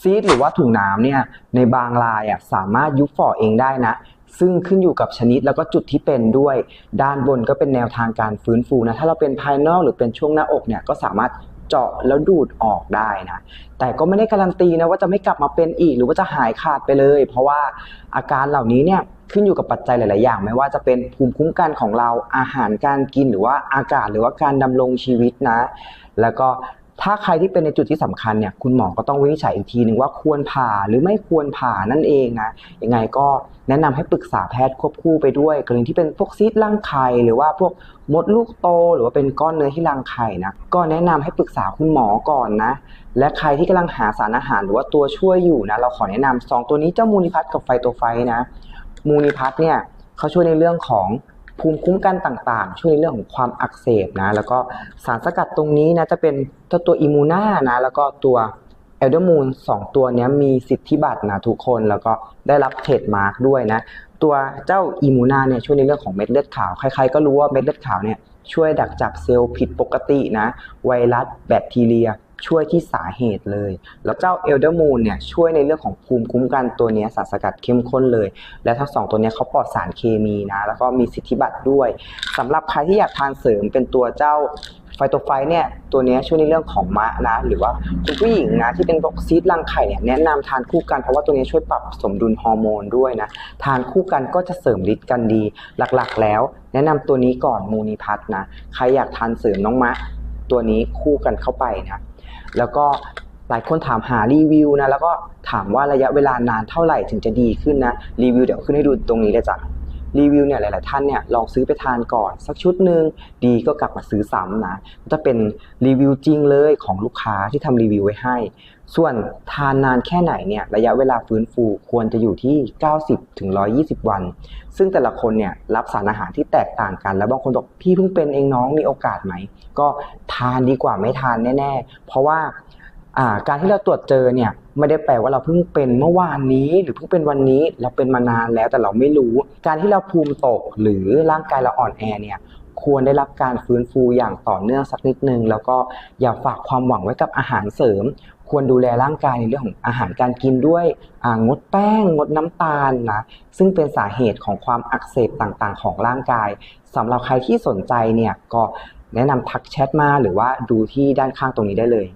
ซีดหรือว่าถุงน้ำเนี่ยในบางรายอะสามารถยุบฝ่อเองได้นะ ซึ่งขึ้นอยู่กับชนิดแล้วก็จุดที่เป็นด้วย ด้านบนก็เป็นแนวทางการฟื้นฟูนะ ถ้าเราเป็นภายนอกหรือเป็นช่วงหน้าอกเนี่ยก็สามารถเจาะแล้วดูดออกได้นะ แต่ก็ไม่ได้การันตีนะว่าจะไม่กลับมาเป็นอีกหรือว่าจะหายขาดไปเลย เพราะว่าอาการเหล่านี้เนี่ยขึ้นอยู่กับปัจจัยหลาย ๆ อย่าง ไม่ว่าจะเป็นภูมิคุ้มกันของเราอาหารการกินหรือว่าอากาศหรือว่าการดำรงชีวิตนะ แล้วก็ ถ้าใครที่เป็นในจุดที่สำคัญเนี่ยคุณหมอก็ต้องวินิจฉัยอีกทีหนึ่งว่าควรผ่าหรือไม่ควรผ่านั่นเองนะยังไงก็แนะนำให้ปรึกษาแพทย์ควบคู่ไปด้วยกรณีที่เป็นพวกซีดรังไข่หรือว่าพวกมดลูกโต หรือว่าเป็นก้อนเนื้อที่รังไข่นะก็แนะนำให้ปรึกษาคุณหมอก่อนนะ และใครที่กำลังหาสารอาหารหรือว่าตัวช่วยอยู่นะเราขอแนะนำสองตัวนี้เจ้ามูนิพัทกับไฟโตไฟนะ มูนิพัทเนี่ยเขาช่วยในเรื่องของ ภูมิคุ้มกันต่างๆ ช่วยในเรื่องของความอักเสบนะแล้วก็สารสกัดตรงนี้นะจะเป็นเจ้าตัวอิมูนานะแล้วก็ตัวเอลเดอร์มูนสองตัวนี้มีสิทธิบัตรนะทุกคนแล้วก็ได้รับเทรดมาร์กด้วยนะ ตัวเจ้าอิมูนาเนี่ยช่วยในเรื่องของเม็ดเลือดขาว ใครๆก็รู้ว่าเม็ดเลือดขาวเนี่ยช่วยดักจับเซลล์ผิดปกตินะ ไวรัสแบคทีเรีย ช่วยที่สาเหตุเลย แล้วเจ้าเอลเดอร์มูนเนี่ยช่วยในเรื่องของภูมิคุ้มกันตัวนี้สารสกัดเข้มข้นเลย และทั้งสองตัวนี้เขาปลอดสารเคมีนะ แล้วก็มีสิทธิบัตรด้วยสำหรับใครที่อยากทานเสริมเป็นตัวเจ้าไฟโตไฟเนี่ยตัวนี้ช่วยในเรื่องของมะนะ หรือว่าคุณผู้หญิงนะที่เป็นพวกซีดรังไข่เนี่ยแนะนำทานคู่กันเพราะว่าตัวนี้ช่วยปรับสมดุลฮอร์โมนด้วยนะ ทานคู่กันก็จะเสริมฤทธิ์กันดีหลักๆ แล้ว แนะนำตัวนี้ก่อนมูนิพัทนะใครอยากทานเสริมน้องมะ ตัวนี้คู่กันเข้าไปนะแล้วก็หลายคนถามหารีวิวนะแล้วก็ถามว่าระยะเวลานานเท่าไหร่ถึงจะดีขึ้นนะรีวิวเดี๋ยวขึ้นให้ดูตรงนี้เลยจ้ะ รีวิวเนี่ยหลาย ๆ ท่านเนี่ยลองซื้อไปทานก่อน สักชุดหนึ่งดีก็กลับมาซื้อซ้ำนะจะเป็นรีวิวจริงเลยของลูกค้าที่ทำรีวิวไว้ให้ ส่วนทานนานแค่ไหนเนี่ยระยะเวลาฟื้นฟูควรจะอยู่ที่ 90ถึง120 วัน ซึ่งแต่ละคนเนี่ยรับสารอาหารที่แตกต่างกัน แล้วบางคนบอกพี่เพิ่งเป็นเองน้องมีโอกาสไหม ก็ทานดีกว่าไม่ทานแน่ ๆ เพราะว่าอ่าการที่เราตรวจเจอเนี่ย ไม่ได้แปลว่าเราเพิ่งเป็นเมื่อวานนี้ หรือเพิ่งเป็นวันนี้เราเป็นมานานแล้วแต่เราไม่รู้ การที่เราภูมิตกหรือร่างกายเราอ่อนแอเนี่ยควรได้รับการฟื้นฟูอย่างต่อเนื่องสักนิดนึง แล้วก็อย่าฝากความหวังไว้กับอาหารเสริม ควรดูแลร่างกายในเรื่องของอาหารการกินด้วยงดแป้ง งดน้ำตาลนะซึ่งเป็นสาเหตุของความอักเสบต่างๆ ของร่างกายสำหรับใครที่สนใจเนี่ยก็แนะนำทักแชทมาหรือว่าดูที่ด้านข้างตรงนี้ได้เลย